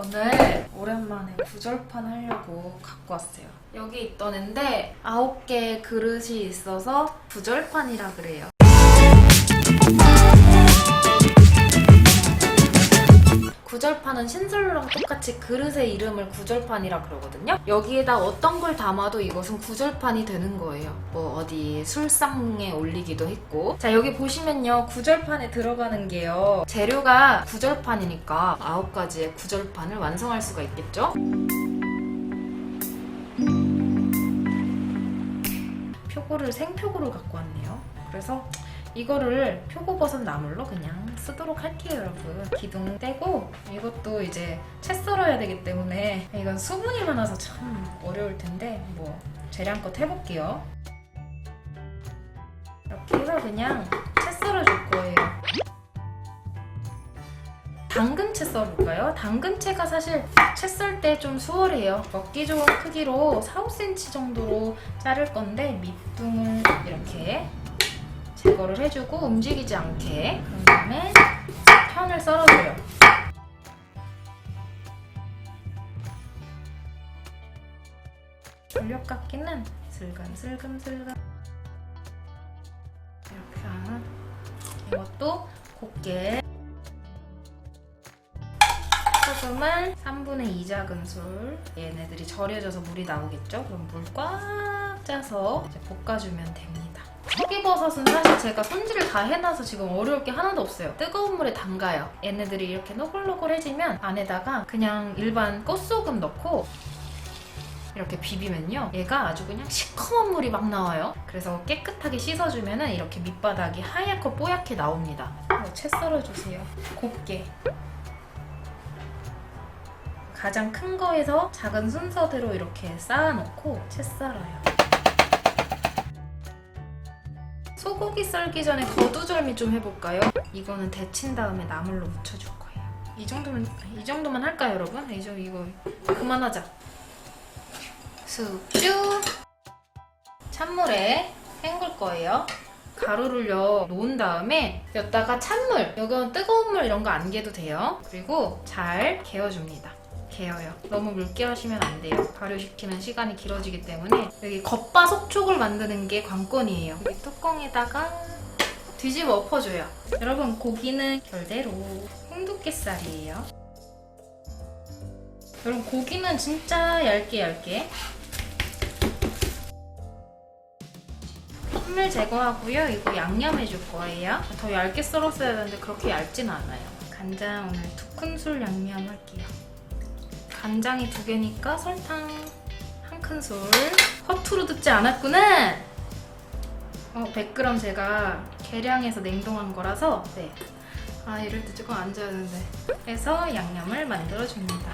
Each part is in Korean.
오늘 오랜만에 구절판 하려고 갖고 왔어요. 여기 있던 앤데 아홉 개 그릇이 있어서 구절판이라 그래요. 구절판은 신설로랑 똑같이 그릇의 이름을 구절판이라 그러거든요. 여기에다 어떤 걸 담아도 이것은 구절판이 되는 거예요. 뭐 어디 술상에 올리기도 했고. 자 여기 보시면요 구절판에 들어가는 게요 재료가 구절판이니까 아홉 가지의 구절판을 완성할 수가 있겠죠. 표고를 생표고를 갖고 왔네요. 그래서 이거를 표고버섯 나물로 그냥 쓰도록 할게요, 여러분. 기둥 떼고 이것도 이제 채 썰어야 되기 때문에 이건 수분이 많아서 참 어려울 텐데 뭐 재량껏 해볼게요. 이렇게 해서 그냥 채 썰어줄 거예요. 당근채 썰을까요? 당근채가 사실 채 썰 때 좀 수월해요. 먹기 좋은 크기로 4, 5cm 정도로 자를 건데 밑둥을 이렇게 제거를 해주고 움직이지 않게 그런 다음에 편을 썰어줘요. 돌려깎기는 슬금슬금슬금 이렇게 하면 이것도 곱게 소금은 3분의 2 작은술 얘네들이 절여져서 물이 나오겠죠? 그럼 물 꽉 짜서 볶아주면 됩니다. 서기버섯은 사실 제가 손질을 다 해놔서 지금 어려울 게 하나도 없어요. 뜨거운 물에 담가요. 얘네들이 이렇게 노글노글해지면 안에다가 그냥 일반 꽃소금 넣고 이렇게 비비면요. 얘가 아주 그냥 시커먼 물이 막 나와요. 그래서 깨끗하게 씻어주면 이렇게 밑바닥이 하얗고 뽀얗게 나옵니다. 이거 채 썰어주세요. 곱게. 가장 큰 거에서 작은 순서대로 이렇게 쌓아놓고 채 썰어요. 소고기 썰기 전에 거두절미 좀 해볼까요? 이거는 데친 다음에 나물로 묻혀줄 거예요. 이 정도면 이 정도만 할까요, 여러분? 이제 이거 그만하자. 숙주 찬물에 헹굴 거예요. 가루를요 놓은 다음에 여기다가 찬물, 여기는 뜨거운 물 이런 거 안 개도 돼요. 그리고 잘 개어줍니다. 개어요. 너무 묽게 하시면 안 돼요. 발효시키는 시간이 길어지기 때문에 여기 겉바 속촉을 만드는 게 관건이에요. 여기 뚜껑에다가 뒤집어 엎어줘요. 여러분 고기는 결대로 홍두깨살이에요. 여러분 고기는 진짜 얇게 얇게 흙물 제거하고요. 이거 양념해 줄 거예요. 더 얇게 썰었어야 되는데 그렇게 얇진 않아요. 간장 오늘 두 큰술 양념 할게요. 간장이 두 개니까 설탕 한 큰술. 허투루 듣지 않았구나. 어, 100g 제가 계량해서 냉동한 거라서 네. 아 이럴 때 조금 앉아야 되는데. 해서 양념을 만들어 줍니다.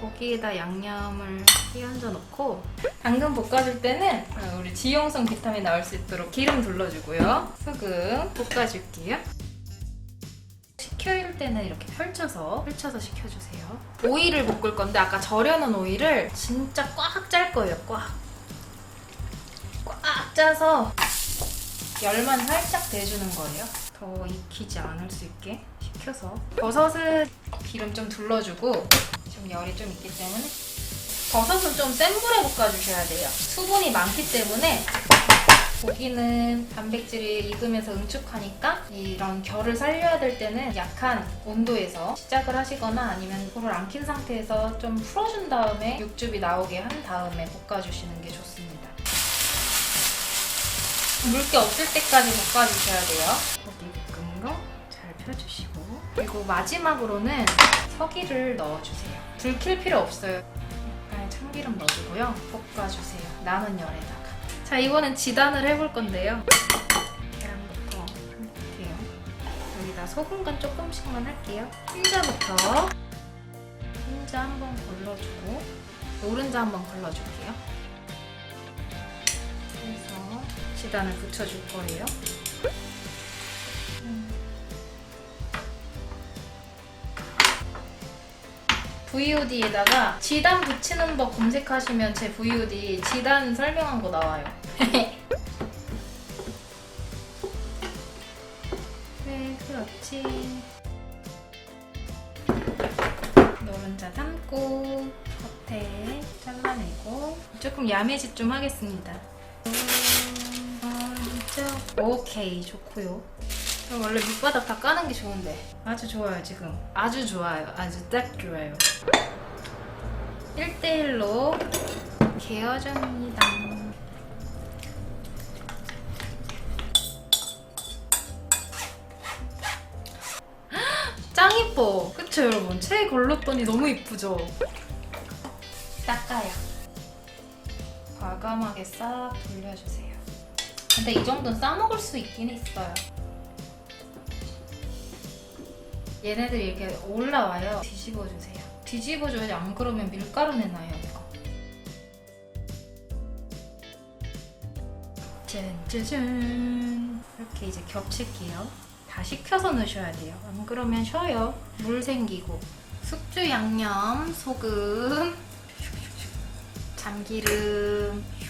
고기에다 양념을 끼얹어 놓고 당근 볶아줄 때는 어, 우리 지용성 비타민 나올 수 있도록 기름 둘러주고요. 소금 볶아줄게요. 식혀일 때는 이렇게 펼쳐서 펼쳐서 식혀주세요. 오이를 볶을 건데 아까 절여놓은 오이를 진짜 꽉 짤 거예요. 꽉. 꽉 짜서 열만 살짝 대주는 거예요. 더 익히지 않을 수 있게 식혀서 버섯은 기름 좀 둘러주고 좀 열이 좀 있기 때문에 버섯은 좀 센 불에 볶아주셔야 돼요. 수분이 많기 때문에 고기는 단백질이 익으면서 응축하니까 이런 결을 살려야 될 때는 약한 온도에서 시작을 하시거나 아니면 불을 안 킨 상태에서 좀 풀어준 다음에 육즙이 나오게 한 다음에 볶아주시는 게 좋습니다. 물기 없을 때까지 볶아주셔야 돼요. 고기 거잘 펴주시고 그리고 마지막으로는 서기를 넣어주세요. 불 킬 필요 없어요. 약간 참기름 넣어주고요. 볶아주세요. 남은 열에다가. 자 이번엔 지단을 해볼 건데요. 계란부터 할게요. 여기다 소금간 조금씩만 할게요. 흰자부터 흰자 한번 걸러주고 노른자 한번 걸러줄게요. 그래서 지단을 붙여줄 거예요. VOD에다가 지단 붙이는 법 검색하시면 제 VOD 지단 설명한 거 나와요. 네, 그렇지. 노른자 담고 겉에 잘라내고 조금 야매짓 좀 하겠습니다. 노른자. 오케이 좋고요. 그럼 원래 밑바닥 다 까는 게 좋은데. 아주 좋아요 지금. 아주 좋아요. 아주 딱 좋아요. 1대1로 개어줍니다. 짱 이뻐. 그쵸 여러분? 채 걸렀더니 너무 이쁘죠? 닦아요. 과감하게 싹 돌려주세요. 근데 이 정도는 싸먹을 수 있긴 있어요 얘네들이 이렇게 올라와요. 뒤집어주세요. 뒤집어줘야지 안 그러면 밀가루내 나요 이거. 짠짜잔. 이렇게 이제 겹칠게요. 다 식혀서 넣으셔야 돼요. 안 그러면 쉬어요. 물 생기고. 숙주 양념 소금. 참기름. 자,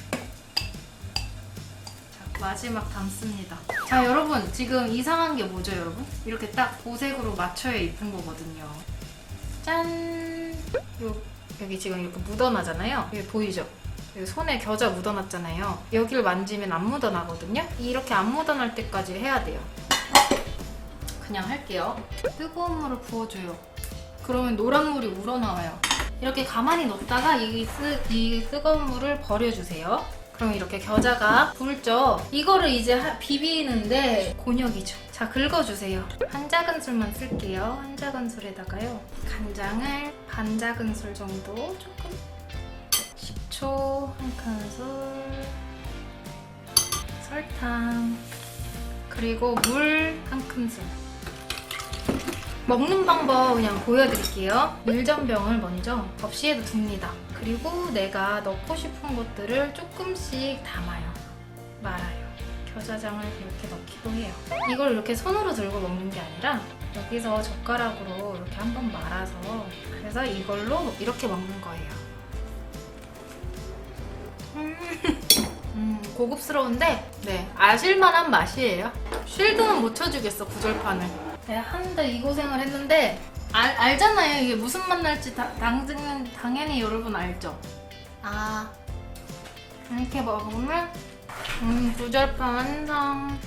마지막 담습니다. 자, 여러분, 지금 이상한 게 뭐죠, 여러분? 이렇게 딱 보색으로 맞춰야 이쁜 거거든요. 짠! 요, 여기 지금 이렇게 묻어나잖아요? 여기 보이죠? 여기 손에 겨자 묻어났잖아요. 여기를 만지면 안 묻어나거든요? 이렇게 안 묻어날 때까지 해야 돼요. 그냥 할게요. 뜨거운 물을 부어줘요. 그러면 노란 물이 우러나와요. 이렇게 가만히 뒀다가 이, 쓰, 이 뜨거운 물을 버려주세요. 그럼 이렇게 겨자가 불죠. 이거를 이제 하- 비비는데 곤욕이죠. 자, 긁어주세요. 한 작은술만 쓸게요. 한 작은술에다가요. 간장을 반 작은술 정도 조금. 식초 한 큰술. 설탕. 그리고 물 한 큰술. 먹는 방법 그냥 보여드릴게요. 밀전병을 먼저 접시에도 둡니다. 그리고 내가 넣고 싶은 것들을 조금씩 담아요. 말아요. 겨자장을 이렇게 넣기도 해요. 이걸 이렇게 손으로 들고 먹는 게 아니라 여기서 젓가락으로 이렇게 한번 말아서 그래서 이걸로 이렇게 먹는 거예요. 음, 음, 고급스러운데 네 아실만한 맛이에요. 쉴드는 못 쳐주겠어 구절판을. 내가 하는데 이 고생을 했는데 알, 알잖아요 이게 무슨 맛 날지 다, 당근, 당연히 여러분 알죠? 아 이렇게 먹으면 음 구절판 완성